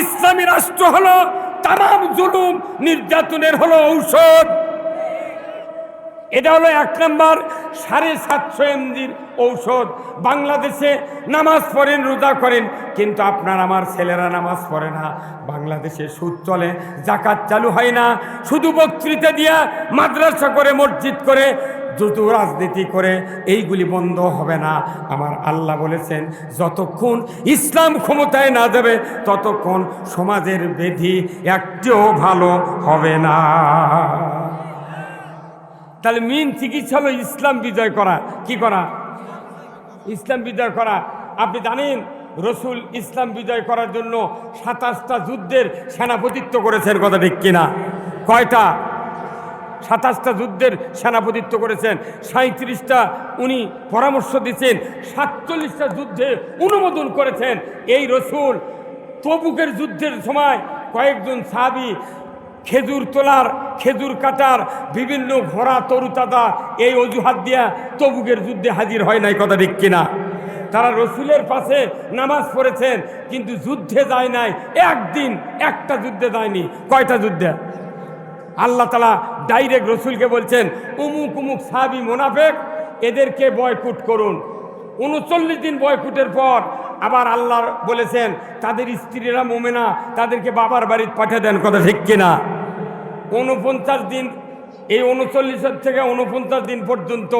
ইসলামী রাষ্ট্র হলো তাম জুলুম নির্যাতনের হলো ঔষধ। এটা হলো এক নম্বর সাড়ে সাতশো এমজির ঔষধ। বাংলাদেশে নামাজ পড়েন, রোজা করেন, কিন্তু আপনার আমার ছেলেরা নামাজ পড়ে না। বাংলাদেশে সুদ চলে, জাকাত চালু হয় না। শুধু বক্তৃতা দিয়া মাদ্রাসা করে, মসজিদ করে দ্রুত রাজনীতি করে, এইগুলি বন্ধ হবে না। আমার আল্লাহ বলেছেন, যতক্ষণ ইসলাম ক্ষমতায় না যাবে, ততক্ষণ সমাজের বেধি একটিও ভালো হবে না। তাহলে মেন চিকিৎসা হলো ইসলাম বিজয় করা। কি করা? ইসলাম বিজয় করা। আপনি জানেন, রসুল ইসলাম বিজয় করার জন্য সাতাশটা যুদ্ধের সেনাপতিত্ব করেছেন, কথা ঠিক কিনা? কয়টা? সাতাশটা যুদ্ধের সেনাপতিত্ব করেছেন সাঁত্রিশটা উনি পরামর্শ দিচ্ছেন, সাতচল্লিশটা যুদ্ধে অনুমোদন করেছেন। এই রসুল তবুকের যুদ্ধের সময় কয়েকজন সাবি খেজুর তোলার, খেজুর কাটার, বিভিন্ন ঘোড়া তরুতাদা এই অজুহাত দিয়া তবুকের যুদ্ধে হাজির হয় নাই কথা ঠিক কিনা? তারা রসুলের পাশে নামাজ পড়েছেন, কিন্তু যুদ্ধে যায় নাই, একদিন একটা যুদ্ধে যায়নি। কয়টা যুদ্ধে? আল্লাহ তালা ডাইরেক্ট রসুলকে বলছেন, উমুক উমুক সাবি মোনাফেক, এদেরকে বয়কুট করুন। উনচল্লিশ দিন বয়কুটের পর আবার আল্লাহ বলেছেন, তাদের স্ত্রীরা মোমেনা, তাদেরকে বাবার বাড়িতে পাঠিয়ে দেন। কথা ঠিক কিনা? উনপঞ্চাশ দিন, এই উনচল্লিশের থেকে উনপঞ্চাশ দিন পর্যন্ত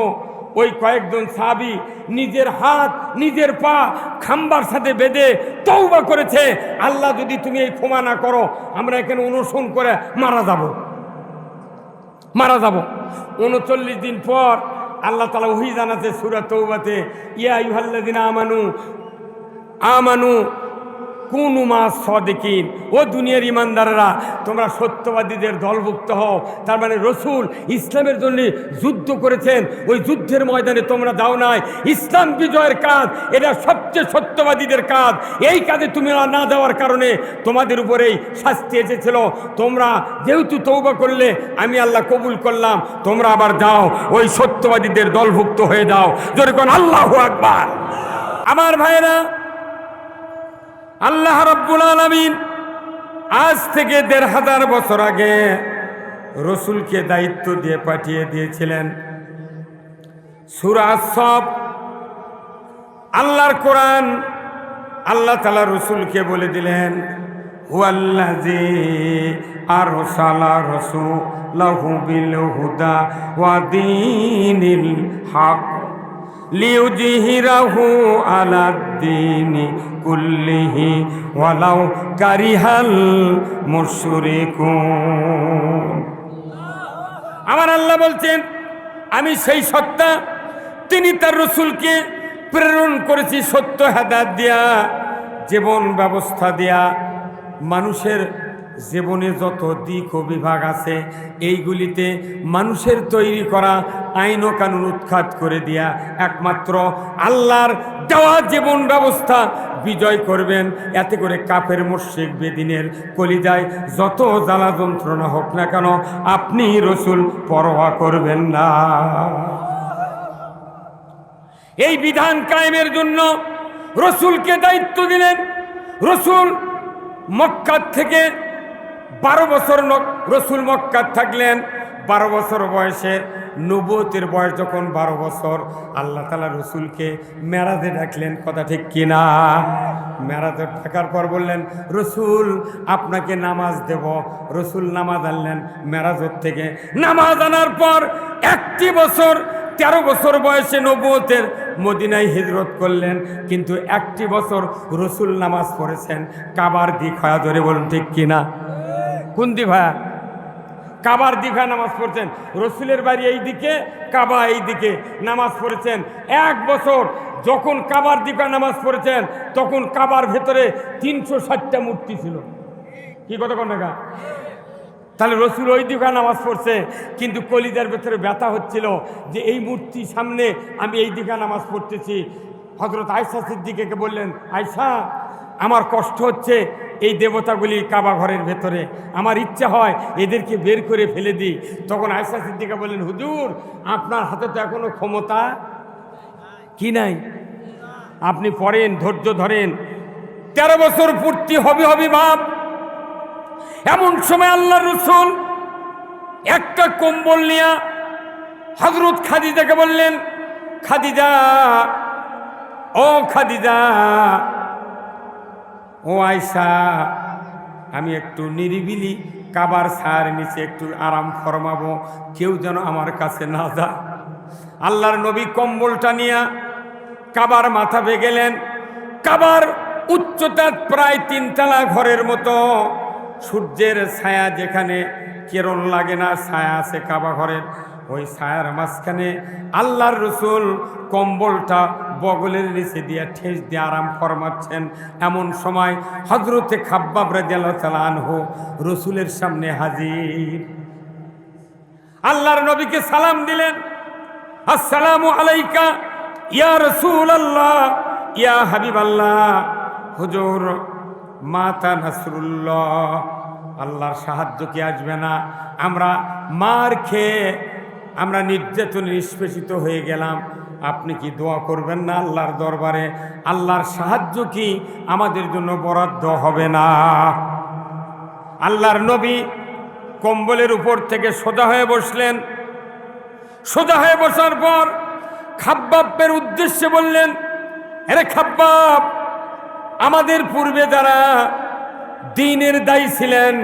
ওই কয়েকজন সাবি নিজের হাত, নিজের পা খাম্বার সাথে বেঁধে তৌবা করেছে। আল্লাহ, যদি তুমি এই ক্ষমা না করো, আমরা এখানে অনুসরণ করে মারা যাব। মারা যাব। উনচল্লিশ দিন পর আল্লাহ তালা ওহি জানাতে সুরা তৌবাতে ইয়া ইহাল্লাদিন আমানু আমানু কোন মাস সদিকিন। ও দুনিয়ার ইমানদারেরা, তোমরা সত্যবাদীদের দলভুক্ত হও। তার মানে রসুল ইসলামের জন্য যুদ্ধ করেছেন। ওই যুদ্ধের ময়দানে তোমরা দাও নাই। ইসলাম বিজয়ের কাজ, এটা সবচেয়ে সত্যবাদীদের কাজ। এই কাজে তুমি না দেওয়ার কারণে তোমাদের উপরেই শাস্তি এসেছিল। তোমরা যেহেতু তৌবা করলে, আমি আল্লাহ কবুল করলাম। তোমরা আবার যাও, ওই সত্যবাদীদের দলভুক্ত হয়ে যাও। যেরকম আল্লাহ আকবার। আমার ভাইয়েরা আল্লাহ রব্বুল আলমিন আজ থেকে দেড় হাজার বছর আগে রসুলকে দায়িত্ব দিয়ে পাঠিয়ে দিয়েছিলেন। সুরাজ সব আল্লাহর কোরআন আল্লাহ তালা রসুলকে বলে দিলেন হুয়াল্লাজি আর সালা রসু লাহু বিল হুদা ওয়াদিনিল হক লিউজিহিরাহু আলাদ্দিনি কুল্লিহি ওয়ালাউ কারিহাল মুশরিকুন। আমার আল্লাহ বলছেন, আমি সেই সত্তা, তিনি তার রসুলকে প্রেরণ করেছি সত্য হেদাত দেয়া, জীবন ব্যবস্থা দেয়া, মানুষের জীবনে যত দিক ও বিভাগ আছে, এইগুলিতে মানুষের তৈরি করা আইন ও কানুন উৎখাত করে দিয়া একমাত্র আল্লাহর দেওয়া জীবন ব্যবস্থা বিজয় করবেন। এতে করে কাফের মুর্শিক বেদিনের কলিজায় যত জ্বালা যন্ত্রণা হোক না কেন, আপনি রসুল পরোয়া করবেন না। এই বিধান কায়েমের জন্য রসুলকে দায়িত্ব দিলেন। রসুল মক্কার থেকে বারো বছর রসুল মক্কার থাকলেন। বারো বছর বয়সে নবতের বয়স যখন বারো বছর, আল্লাহ তালা রসুলকে মেরাজে ডাকলেন। কথা ঠিক কিনা? মেরাজে থাকার পর বললেন, রসুল, আপনাকে নামাজ দেব। রসুল নামাজ আনলেন। মেরাজের থেকে নামাজ আনার পর একটি বছর, তেরো বছর বয়সে নবতের মদিনায় হিজরত করলেন। কিন্তু একটি বছর রসুল নামাজ পড়েছেন। কাবার দিক হয়া ধরে বলুন ঠিক কিনা? কোন দি ভাইয়া কাবার দিঘা নামাজ পড়ছেন। রসুলের বাড়ি এই দিকে কাবা এই দিকে নামাজ পড়েছেন। এক বছর যখন কাবার দিঘা নামাজ পড়েছেন, তখন কাবার ভেতরে তিনশো ষাটটা মূর্তি ছিল। কি কত কোন টাকা তাহলে রসুল ওই দিকে নামাজ পড়ছে, কিন্তু কলিজার ভেতরে ব্যথা হচ্ছিল যে এই মূর্তি সামনে আমি এই দিকে নামাজ পড়তেছি। হজরত আয়সা সিদ্দিকে বললেন আয়সা আমার কষ্ট হচ্ছে এই দেবতাগুলি কাবা ঘরের ভেতরে। আমার ইচ্ছা হয় এদেরকে বের করে ফেলে দিই। তখন আয়সা সিদ্দিকা বললেন, হুজুর, আপনার হাতে তো এখনও ক্ষমতা কি নাই? আপনি পড়েন, ধৈর্য ধরেন। তেরো বছর পূর্তি হবে হবে ভাব এমন সময় আল্লাহ রসুল একটা কম্বল নিয়ে হজরত খাদিজাকে বললেন, খাদিজা, ও খাদিজা ও আয়সা আমি একটু নিরিবিলি কাবার ছায়ার নিচে একটু আরাম ফরমাবো, কেউ যেন আমার কাছে না যায়। আল্লাহর নবী কম্বলটা নিয়ে কাবার মাথা গেলেন। কাবার উচ্চতা প্রায় তিনতলা ঘরের মতো। সূর্যের ছায়া যেখানে কেরণ লাগে না, ছায়া আছে কাবা ঘরের। ওই ছায়ার মাঝখানে আল্লাহর রসুল কম্বলটা বগলের নিচে দিয়ে ঠেস দিয়ে আরাম ফরমাচ্ছেন। এমন সময় হজরতে খাব্বাব রাজু রসুলের সামনে হাজির। আল্লাহর নবীকে সালাম দিলেন। আসসালামু আলাইকা, ইয়া রসুল আল্লাহ ইয়া হাবিব আল্লাহ হুজুর, মাতা নাসরুল্লাহ, আল্লাহর সাহায্য কি আসবে না? আমরা মার খেয়ে আমরা নির্যাতন নিষ্পেষিত হয়ে গেলাম। আপনি কি দোয়া করবেন না আল্লাহর দরবারে? আল্লাহর সাহায্য কি আমাদের জন্য বরাদ্দ হবে না? আল্লাহর নবী কম্বলের উপর থেকে সোজা হয়ে বসলেন। সোজা হয়ে বসার পর খাব্বাবের উদ্দেশ্যে বললেন আরে খাব্বাব, আমাদের পূর্বে যারা দিনের দায়ী ছিলেন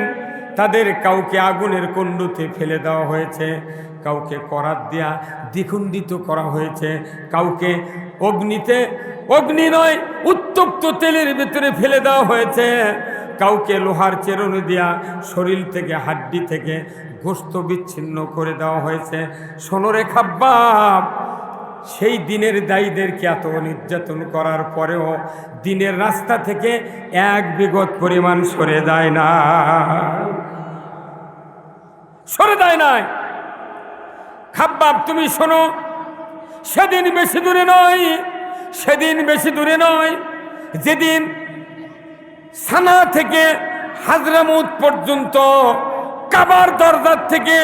তাদের কাউকে আগুনের কুণ্ডুতে ফেলে দেওয়া হয়েছে, কাউকে করাত দেয়া দ্বিখণ্ডিত করা হয়েছে, কাউকে অগ্নিতে, অগ্নি নয়, উত্তপ্ত তেলের ভেতরে ফেলে দেওয়া হয়েছে, কাউকে লোহার চেরনি দেয়া শরীর থেকে, হাড্ডি থেকে গোস্ত বিচ্ছিন্ন করে দেওয়া হয়েছে। সোনরে খাব্বাব সেই দিনের দায়ীদেরকে এত নির্যাতন করার পরেও দিনের রাস্তা থেকে এক বিগত পরিমাণ সরে দেয় না। সরে দেয় নাই। খাব্বাব, তুমি শোনো, সেদিন বেশি দূরে নয়, সেদিন বেশি দূরে নয়, যেদিন সানা থেকে হাজরামুদ পর্যন্ত, কাবার দরজার থেকে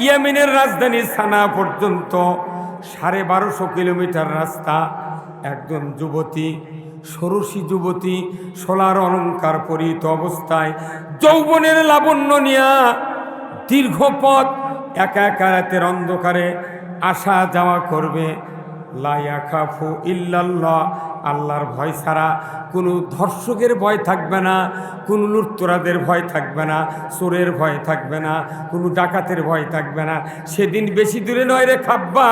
ইয়ামিনের রাজধানী সানা পর্যন্ত সাড়ে বারোশো কিলোমিটার রাস্তা, একজন যুবতী, ষোড়শী যুবতী, সোলার অলঙ্কার পরিহিত অবস্থায় যৌবনের লাবণ্য নিয়া দীর্ঘ পথ একা একা রাতের অন্ধকারে আসা যাওয়া করবে। লাইয়া খাফু ইল্লাল্লাহ। আল্লাহর ভয় ছাড়া কোনো ধর্ষকের ভয় থাকবে না, কোনো লুটতরাদের ভয় থাকবে না, চোরের ভয় থাকবে না, কোনো ডাকাতের ভয় থাকবে না। সেদিন বেশি দূরে নয় রে খাব্বা,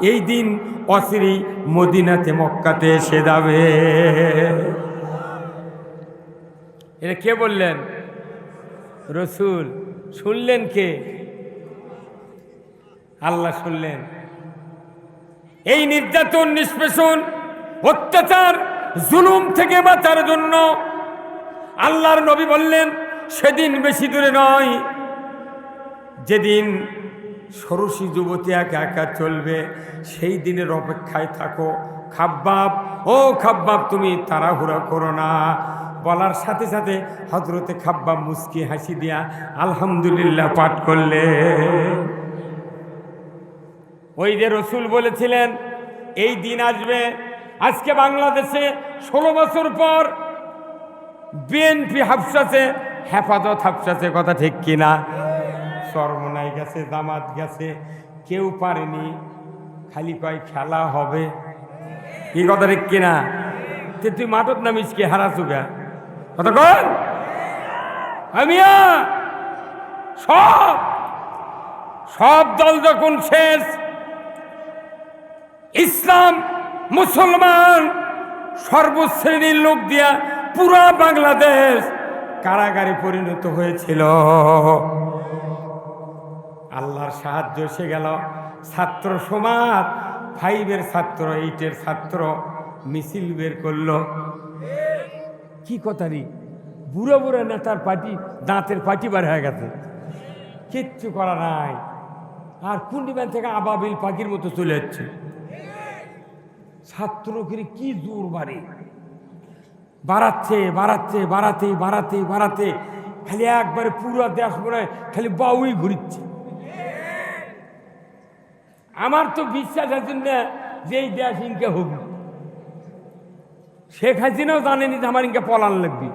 এই দিন অচিরি মদিনাতে, মক্কাতে এসে যাবে। এটা কে বললেন? রসুল। শুনলেন কে? আল্লাহ শুনলেন। এই নির্যাতন, নিষ্পেষণ অত্যাচার, জুলুম থেকে বাঁচার জন্য আল্লাহর নবী বললেন, সেদিন বেশি দূরে নয়। যেদিন ষোড়শী যুবতী একা একা চলবে, সেই দিনের অপেক্ষায় থাকো। খাব্বাব, ও খাব্বাব, তুমি তাড়াহুড়া করো না। বলার সাথে সাথে হজরতে খাব্বাব মুস্কি হাসি দিয়া আলহামদুলিল্লাহ পাঠ করলে ওই যে রসুল বলেছিলেন, এই দিন আসবে আজকে বাংলাদেশে ষোলো বছর পর বিএনপি হাফসাছে হেফাজত হাফসাছে কথা ঠিক কিনা? সর্বনাই গেছে, জামাত গেছে, কেউ পারেনি, খালি কয় খেলা হবে। কি কথা ঠিক কিনা? তুই মাঠত নামিস কি হারাচুগা কথা কন? আমিয়া সব সব দল যখন শেষ, ইসলাম মুসলমান সর্বশ্রেণীর লোক দিয়া পুরা বাংলাদেশ কারাগারে পরিণত হয়েছিল। আল্লাহর সাহায্য এসে গেল। ছাত্র সমাজ ফাইভের ছাত্র এইটের ছাত্র মিছিল বের করল। কি কথা রে? বুড়ো বুড়ো নেতার পার্টি দাঁতের পার্টি বার হয়ে গেছে। কিচ্ছু করা নাই। আর কুন্ডিম্যান থেকে আবাবিল পাখির মতো চলে যাচ্ছে। ছাত্রকে কি জোর বাড়ে? বাড়াচ্ছে বাড়াচ্ছে বাড়াতে বাড়াতে বাড়াতে খালি একবারে পুরো দেশ মনে খালি বাউই ঘুরিচ্ছে। আমার তো বিশ্বাস আছে না যে এই দেশ ইনকে হোক। শেখ হাসিনাও জানেনি যে আমার ইনকে পলান লাগবি।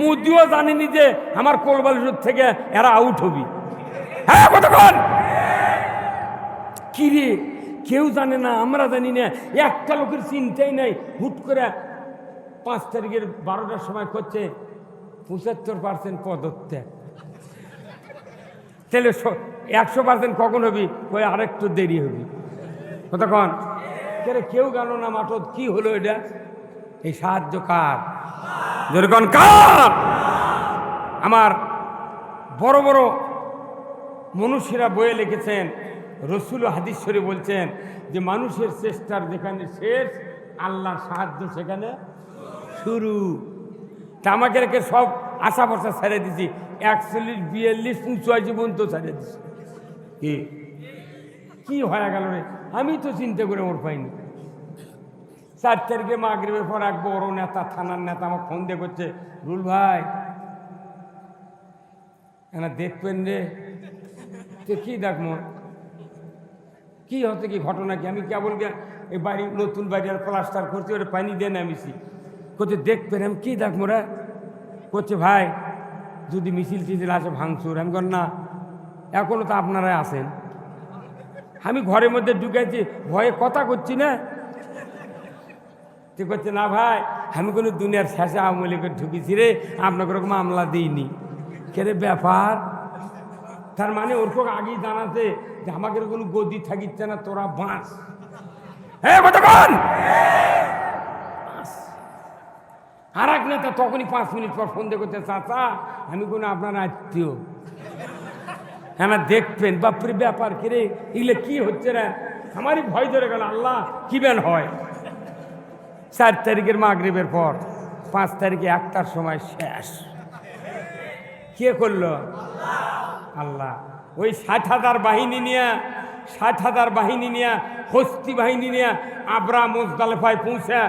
মোদিও জানেনি যে আমার কোলবালিশুর থেকে এরা আউট হবি। হ্যাঁ কতক্ষণ কি রে? কেউ জানে না, আমরা জানি না। একটা লোকের চিন্তাই নাই। হুট করে পাঁচ তারিখের বারোটার সময় করছে, পঁচাত্তর পার্সেন্ট পদত্যাগ। তাহলে একশো পার্সেন্ট কখন হবি? ওই আরেকটু দেরি হবি। কতক্ষণ কেরে কেউ গেল না মাঠত, কি হলো এটা? এই সাহায্য কার? যেরকম কার? আমার বড় বড় মনুষ্যরা বইয়ে লিখেছেন রসুল হাদিশ্বরী বলছেন যে মানুষের চেষ্টার যেখানে শেষ, আল্লাহর সাহায্য সেখানে শুরু। তা আমাকে রেখে সব আশা ভরসা ছেড়ে দিছি। একচল্লিশ, বিয়াল্লিশ পঁচাশি পর্যন্ত ছেড়ে দিছি। কি? কি হয়ে গেল রে? আমি তো চিন্তা করে ওর পাইনি। চার তারিখে মাগরিবের পর এক বড় নেতা, থানার নেতা আমার ফোন দিয়ে করছে, রুল ভাই, এনা দেখবেন রে তো কি দেখব কি হতে কি ঘটনা কি? আমি কেবল এই বাড়ি, নতুন বাড়ি আর প্লাস্টার করছি ওটা পানি দিয়ে নামিছি। করছে দেখবেন আমি কি দেখব রে? করছে ভাই, যদি মিছিল টিছিল আসে ভাঙচুর। আমি কর না, এখনও তো আপনারাই আসেন আমি ঘরের মধ্যে ঢুকেছি ভয়ে কথা করছি না। তুই করছে না ভাই, আমি কোনো দুনিয়ার শেষে লীগের ঢুকেছি রে, আপনাকে ওরকম মামলা দিইনি। কেরে ব্যাপার? তার মানে ওর সঙ্গে আগেই জানাতে যে আমাকে কোনো গদি থাকিচ্ছে না, তোরা বাঁচ হ্যাঁ আর এক নেতা তখনই পাঁচ মিনিট পর ফোন দিয়ে করতে চাচা, আমি কোনো আপনার আত্মীয়। হ্যাঁ দেখবেন, বাপরে, ব্যাপার কিরে এগুলো কি হচ্ছে না আমারই ভয় ধরে গেল, আল্লাহ, কি বেন হয়? চার তারিখের মাগরিবের পর, পাঁচ তারিখে একটার সময় শেষ। কে করল? আল্লাহ। ওই ষাট হাজার বাহিনী নিয়ে, ষাট হাজার বাহিনী নিয়ে, হস্তি বাহিনী নিয়ে আবরা মোজদালেফায় পৌঁছে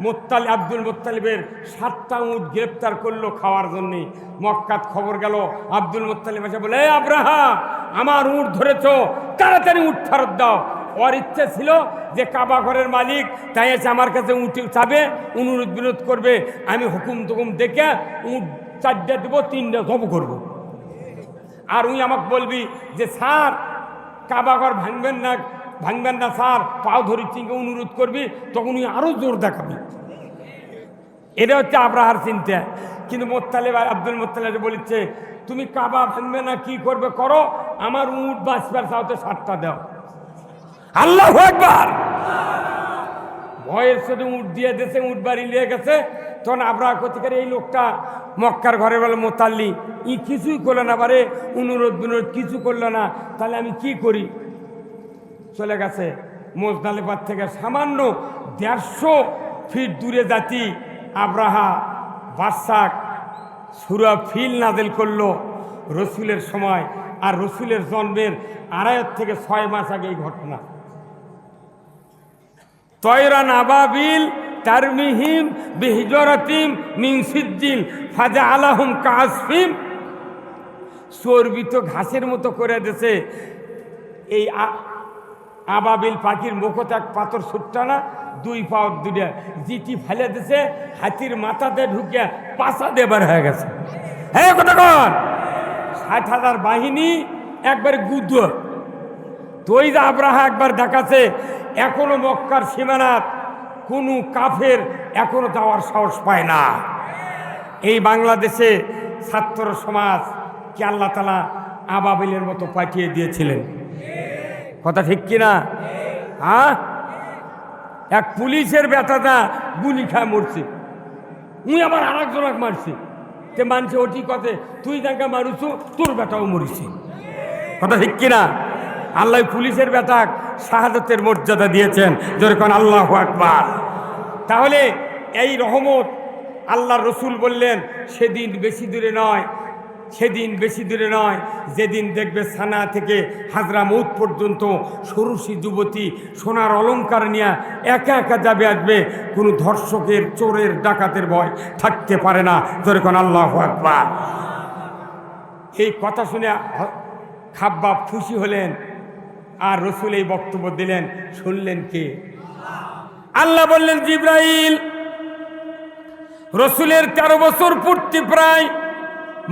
মোত্তালি আব্দুল মোত্তালিবের সাতটা উট গ্রেপ্তার করল খাওয়ার জন্যে। মক্কাত খবর গেল, আব্দুল মোত্তালিব এসে বলে "এই আব্রাহা, আমার উট ধরেছ, তাড়াতাড়ি উট ফেরত দাও। ওর ইচ্ছে ছিল যে কাবা ঘরের মালিক, তাই এসে আমার কাছে উঠে চাবে অনুরোধ বিরোধ করবে। আমি হুকুম টুকুম দেখে উট চারটে দেবো, তিনটে জব করব। আর উনি আমাকে বলবি যে, স্যার কাবাঘর ভাঙবেন না ভাঙবেন না, স্যার। পাও ধরি চিনকে অনুরোধ করবি তখন উনি আরও জোর দেখাবি। এটা হচ্ছে আব্রাহার চিন্তা। কিন্তু মোত্তালেব আব্দুল মোত্তালেব বলেছে তুমি কাবা ভাঙবে না, কি করবে? করো। আমার উঠ বাঁচবার চাওতে সাতটা দাও। আল্লাহ একবার ভয়ের সাথে উঠ দিয়ে দেশে উঠ বাড়ি নিয়ে গেছে। তখন আব্রাহ কতিকার এই লোকটা মক্কার ঘরে বলে মোতাল্লি। ই কিছুই করল না বারে, অনুরোধ বিনোরোধ কিছু করল না। তাহলে আমি কি করি? চলে গেছে মোজদালেবাদ থেকে সামান্য দেড়শো ফিট দূরে জাতি আব্রাহা বাদশাক সুরা ফিল নাদেল করল রসুলের সময়। আর রসুলের জন্মের আড়াইয়ের থেকে ছয় মাস আগে এই ঘটনা। তয়রান আবাবিল তারমিহিম বিহিজরাতিম মিন সিজ্জিল ফাজা আলাহুম কাসফিম চর্বিত ঘাসের মতো করে দেছে এই আবাবিল পাখির মুখত এক পাথর ছুটটা না দুই পাও দুটা জিটি ফেলে দিছে হাতির মাথাতে ঢুকে পাশা দেবার হয়ে গেছে। হ্যাঁ কতক্ষণ ষাট হাজার বাহিনী একবারে যে আব্রাহা একবার দেখাচ্ছে, এখনও মক্কার সীমানাত কোনো কাফের এখনও যাওয়ার সাহস পায় না। এই বাংলাদেশে ছাত্র সমাজ কি আল্লাহ তালা আবাবিলের মতো পাঠিয়ে দিয়েছিলেন? কথা ঠিক কিনা হ্যাঁ? এক পুলিশের বেটাটা গুলি খায় মরছে। উই আবার আর একজনক মারছে। তে মানছে ওটি কথে, তুই যাকে মারুছু, তোর বেটাও মরিছে। কথা ঠিক কিনা আল্লাহ পুলিশের বেটাক শাহাদতের মর্যাদা দিয়েছেন। যেরকম আল্লাহ আকবার। তাহলে এই রহমত আল্লাহ রসুল বললেন, সেদিন বেশি দূরে নয়, সেদিন বেশি দূরে নয়। যেদিন দেখবে সানা থেকে হাজরা মৌত পর্যন্ত সরুষি যুবতী সোনার অলংকার নিয়ে একা একা যাবে আসবে, কোনো ধর্ষকের চোরের ডাকাতের ভয় থাকতে পারে না। যেরকম আল্লাহ আকবার। এই কথা শুনে খাব্বাব খুশি হলেন। আর রসুল এই বক্তব্য দিলেন, শুনলেন কে? আল্লাহ বললেন, জিব্রাইল, রসুলের তেরো বছর পূর্তি প্রায়,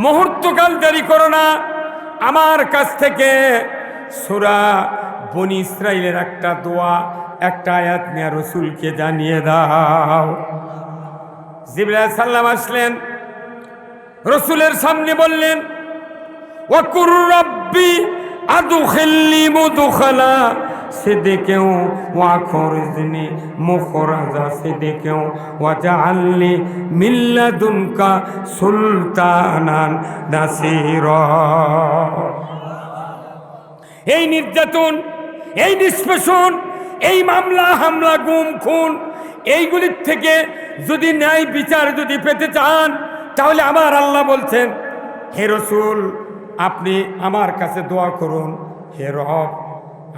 মুহূর্তকাল দেরি করো না। আমার কাছ থেকে সুরা বনি ইসরায়েলের একটা দোয়া, একটা আয়াত নিয়ে রসুলকে জানিয়ে দাও। জিবরা সাল্লাম আসলেন, রসুলের সামনে বললেন, ওয়াকুর রব্বি আদুখিল্লি মুদখালা, সিদ্দিকেও ওয়াখরজনি মুখরাজা সিদ্দিকেও, ওয়াজআলনি মিল্লাদুনকা সুলতানান নাসিরা। এই নির্যাতন, এই নিষ্পেষণ, এই মামলা, হামলা, গুম, খুন, এইগুলির থেকে যদি ন্যায় বিচার যদি পেতে চান, তাহলে আমার আল্লাহ বলছেন, হে রসুল আপনি আমার কাছে দোয়া করুন, হে রব,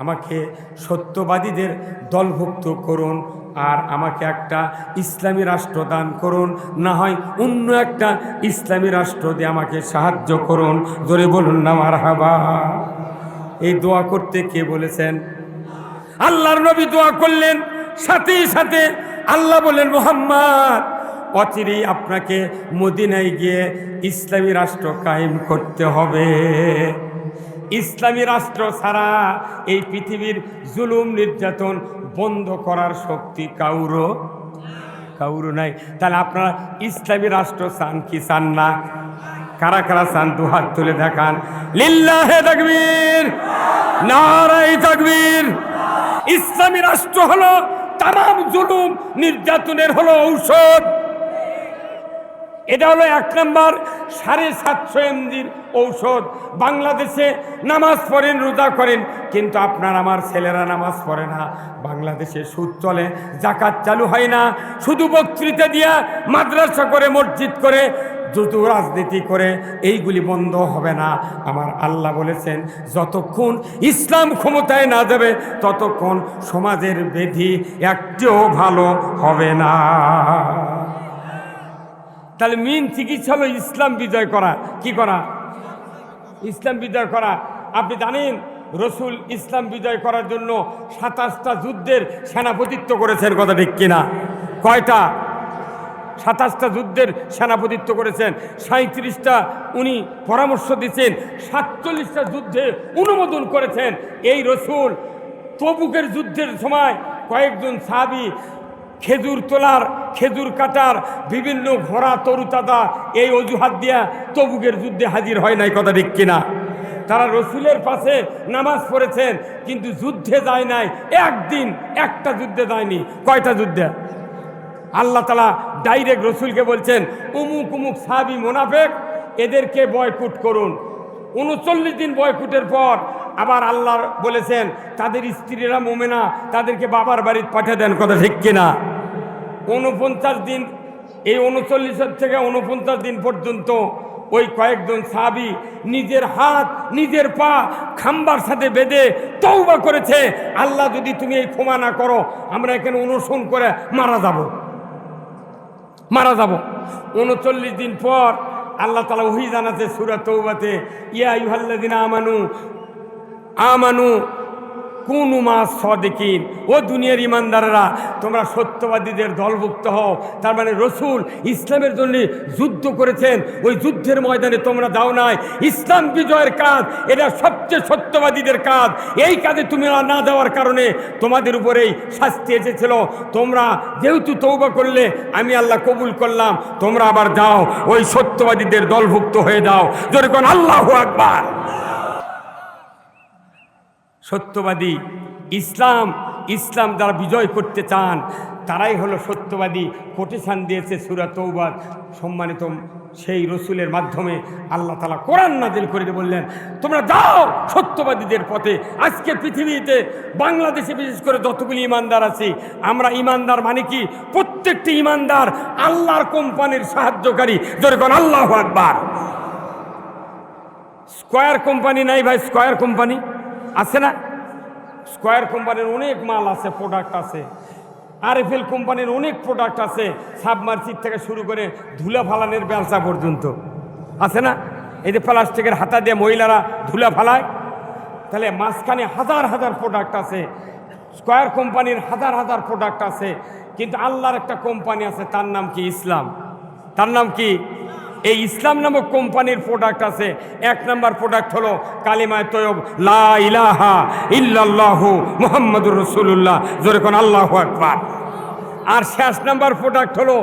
আমাকে সত্যবাদীদের দলভুক্ত করুন আর আমাকে একটা ইসলামী রাষ্ট্র দান করুন। না হয় অন্য একটা ইসলামী রাষ্ট্র দিয়ে আমাকে সাহায্য করুন। জোরে বলুন না আমার হাবা এই দোয়া করতে কে বলেছেন? আল্লাহর নবী দোয়া করলেন সাথে সাথে আল্লাহ বলেন, মোহাম্মদ। অচিরেই আপনাকে মদিনায় গিয়ে ইসলামী রাষ্ট্র কায়েম করতে হবে। ইসলামী রাষ্ট্র ছাড়া এই পৃথিবীর জুলুম নির্যাতন বন্ধ করার শক্তি কাউরো? কাউরো নাই। তাহলে আপনারা ইসলামী রাষ্ট্র চান কি চান না? কারা কারা চান? দু হাত তুলে দেখান। লিল্লাহে তাকবীর নারাই তাকবীর। ইসলামী রাষ্ট্র হলো তাম জুলুম নির্যাতনের হলো ঔষধ। এটা হলো এক নম্বর সাড়ে সাতশো এমজির ঔষধ। বাংলাদেশে নামাজ পড়েন, রোজা করেন, কিন্তু আপনার আমার ছেলেরা নামাজ পড়ে না। বাংলাদেশে সুদ চলে, জাকাত চালু হয় না। শুধু বক্তৃতা দিয়া মাদ্রাসা করে, মসজিদ করে দ্রুত রাজনীতি করে, এইগুলি বন্ধ হবে না। আমার আল্লাহ বলেছেন, যতক্ষণ ইসলাম ক্ষমতায় না যাবে, ততক্ষণ সমাজের বেধি একটিও ভালো হবে না। তাহলে মেন চিকিৎসা হলো ইসলাম বিজয় করা, কি করা? ইসলাম বিজয় করা। আপনি জানেন, রসুল ইসলাম বিজয় করার জন্য সাতাশটা যুদ্ধের সেনাপতিত্ব করেছেন, কথা ঠিক কিনা? কয়টা? সাতাশটা যুদ্ধের সেনাপতিত্ব করেছেন সাঁত্রিশটা উনি পরামর্শ দিচ্ছেন, সাতচল্লিশটা যুদ্ধে অনুমোদন করেছেন। এই রসুল তবুকের যুদ্ধের সময় কয়েকজন সাবি খেজুর তোলার, খেজুর কাটার বিভিন্ন ঘোড়া তরুতাদা এই অজুহাত দিয়া তবুকের যুদ্ধে হাজির হয় নাই কথা ঠিক কিনা? তারা রসুলের পাশে নামাজ পড়েছেন, কিন্তু যুদ্ধে যায় নাই। একদিন একটা যুদ্ধে যায়নি। কয়টা যুদ্ধে? আল্লাহ তালা ডাইরেক্ট রসুলকে বলছেন, উমুক উমুক সাবি মোনাফেক, এদেরকে বয়কুট করুন। উনচল্লিশ দিন বয়কুটের পর আবার আল্লাহ বলেছেন, তাদের স্ত্রীরা মোমেনা, তাদেরকে বাবার বাড়িতে পাঠিয়ে দেন, কথা ঠিক কিনা? উনপঞ্চাশ দিন, এই উনচল্লিশের থেকে উনপঞ্চাশ দিন পর্যন্ত ওই কয়েকজন সাবি নিজের হাত, নিজের পা খাম্বার সাথে বেঁধে তৌবা করেছে, আল্লাহ যদি তুমি এই ক্ষমা না করো, আমরা এখানে অনুসরণ করে মারা যাব। মারা যাব। উনচল্লিশ দিন পর আল্লাহ তালা ওহি জানাতে সুরা তৌবাতে ইয়া ইহাল্লাদিন আমানু আমানু কোন মাস সদেকিন। ও দুনিয়ার ইমানদারেরা, তোমরা সত্যবাদীদের দলভুক্ত হও। তার মানে রসুল ইসলামের জন্য যুদ্ধ করেছেন। ওই যুদ্ধের ময়দানে তোমরা দাও নাই। ইসলাম বিজয়ের কাজ, এটা সবচেয়ে সত্যবাদীদের কাজ। এই কাজে তুমি না দেওয়ার কারণে তোমাদের উপরেই শাস্তি এসেছিল। তোমরা যেহেতু তৌবা করলে, আমি আল্লাহ কবুল করলাম। তোমরা আবার যাও, ওই সত্যবাদীদের দলভুক্ত হয়ে যাও। যেরকম আল্লাহ আকবার। সত্যবাদী ইসলাম ইসলাম যারা বিজয় করতে চান, তারাই হলো সত্যবাদী। কোটেশান দিয়েছে সুরা তৌবাদ সম্মানিত সেই রসুলের মাধ্যমে আল্লাহ তালা কোরআন নাজিল করে বললেন, তোমরা যাও সত্যবাদীদের পথে। আজকে পৃথিবীতে বাংলাদেশে বিশেষ করে যতগুলি ইমানদার আছে, আমরা ইমানদার মানে কি? প্রত্যেকটি ইমানদার আল্লাহর কোম্পানির সাহায্যকারী। যেরকম আল্লাহ আকবার। স্কোয়ার কোম্পানি নাই ভাই, স্কোয়ার কোম্পানি। আছে না? স্কোয়ার কোম্পানির অনেক মাল আছে প্রোডাক্ট আছে। আরএফএল কোম্পানির অনেক প্রোডাক্ট আছে সাবমার্সির থেকে শুরু করে ধুলা ফালানের ব্যবসা পর্যন্ত। আছে না? এই যে প্লাস্টিকের হাতা দিয়ে মহিলারা ধুলা ফালায়, তাহলে মাঝখানে হাজার হাজার প্রোডাক্ট আছে। স্কোয়ার কোম্পানির হাজার হাজার প্রোডাক্ট আছে। কিন্তু আল্লাহর একটা কোম্পানি আছে, তার নাম কি? ইসলাম। তার নাম কি? এই ইসলাম নামক কোম্পানির প্রোডাক্ট আছে। এক নাম্বার প্রোডাক্ট হলো কালিমায় তৈব লা ইলাহা ইল্লাল্লাহু মুহাম্মাদুর রসুল্লাহ যেরকম আল্লাহ আকবার। আর শেষ নাম্বার প্রোডাক্ট হলো,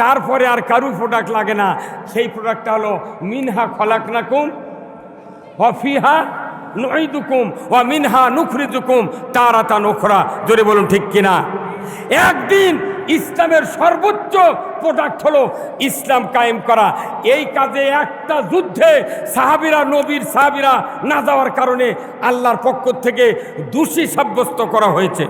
তারপরে আর কারু প্রোডাক্ট লাগে না। সেই প্রোডাক্টটা হলো, মিনহা খলাকনাকুম ওয়াফিহা নুইদুকুম ওয়া মিনহা নুখরিজুকুম তারাতা নখরা জোরে বলুন ঠিক কিনা? একদিন ইসলামের সর্বোচ্চ প্রোডাক্ট হলো ইসলাম কায়েম করা। এই কাজে একটা যুদ্ধে সাহাবিরা, নবীর সাহাবিরা না যাওয়ার কারণে আল্লাহর পক্ষ থেকে দোষী সাব্যস্ত করা হয়েছে।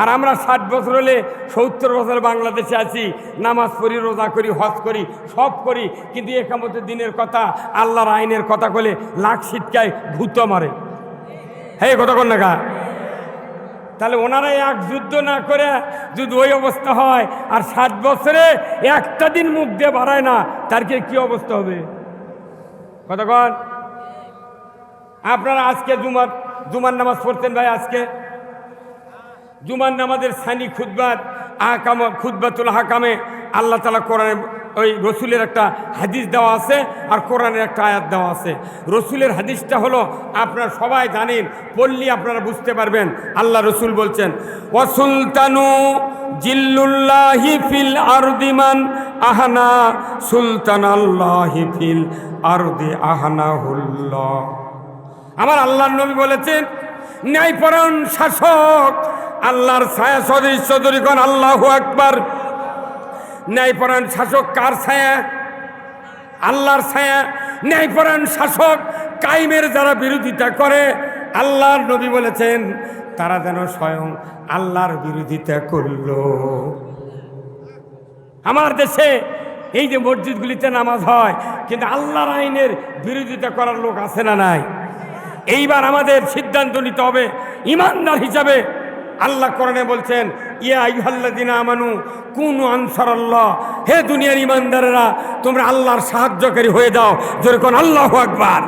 আর আমরা ষাট বছর হলে, সত্তর বছর বাংলাদেশে আছি, নামাজ পড়ি, রোজা করি, হজ করি, সব করি, কিন্তু একামতের দিনের কথা, আল্লাহর আইনের কথা বলে লাখ ছিটকায় ভূত মারে। হ্যাঁ কথা না গা। তাহলে ওনারা এক যুদ্ধ না করে যদি ওই অবস্থা হয়, আর ষাট বছরে একটা দিন মুখ দিয়ে বাড়ায় না, তার কি কি অবস্থা হবে? কতক্ষণ আপনারা আজকে জুমার জুমার নামাজ পড়তেন ভাই আজকে? জুমার নামাজের সানি খুদ্বাত আহকাম খুদ্বাতুল হাকামে আল্লাহ তালা কোরআনে ওই রসুলের একটা হাদিস দেওয়া আছে আর কোরআনের একটা আয়াত দেওয়া আছে। রসুলের হাদিসটা হলো, আপনারা সবাই জানেন, পড়লি আপনারা বুঝতে পারবেন। আল্লাহ রসুল বলছেন, ওয়াসুলতানু জিল্লুল্লাহি ফিল আরদিমান আহানা সুলতান আল্লাহি ফিল আরদি আহানা হুল্লাহ আমার আল্লাহর নবী বলেছেন, ন্যায়পরায়ণ শাসক, আল্লাহর ছায়া সদৃশ চৌধুরীগণ আল্লাহ আকবার। ন্যায়পরায়ণ শাসক কার ছায়া? আল্লাহর ছায়া। ন্যায়পরায়ণ শাসক কাইমের যারা বিরোধিতা করে, আল্লাহর নবী বলেছেন, তারা যেন স্বয়ং আল্লাহর বিরোধিতা করল। আমার দেশে এই যে মসজিদগুলিতে নামাজ হয়, কিন্তু আল্লাহর আইনের বিরোধিতা করার লোক আছে না নাই? এইবার আমাদের সিদ্ধান্ত নিতে হবে, ইমানদার হিসাবে আল্লাহ করণে বলছেন, ইয়া ইহাল্লাদিনা আমানু, কোন আনসার আল্লাহ হে দুনিয়ার ইমানদারেরা তোমরা আল্লাহর সাহায্যকারী হয়ে যাও। যেরকম আল্লাহ আকবার।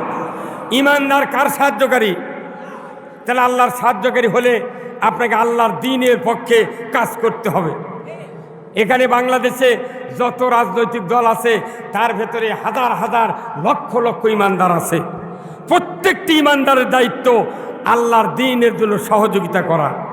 ইমানদার কার সাহায্যকারী? তাহলে আল্লাহর সাহায্যকারী হলে আপনাকে আল্লাহর দিনের পক্ষে কাজ করতে হবে। এখানে বাংলাদেশে যত রাজনৈতিক দল আছে, তার ভেতরে হাজার হাজার লক্ষ লক্ষ ইমানদার আছে। প্রত্যেকটি ইমানদারের দায়িত্ব আল্লাহর দিনের জন্য সহযোগিতা করা।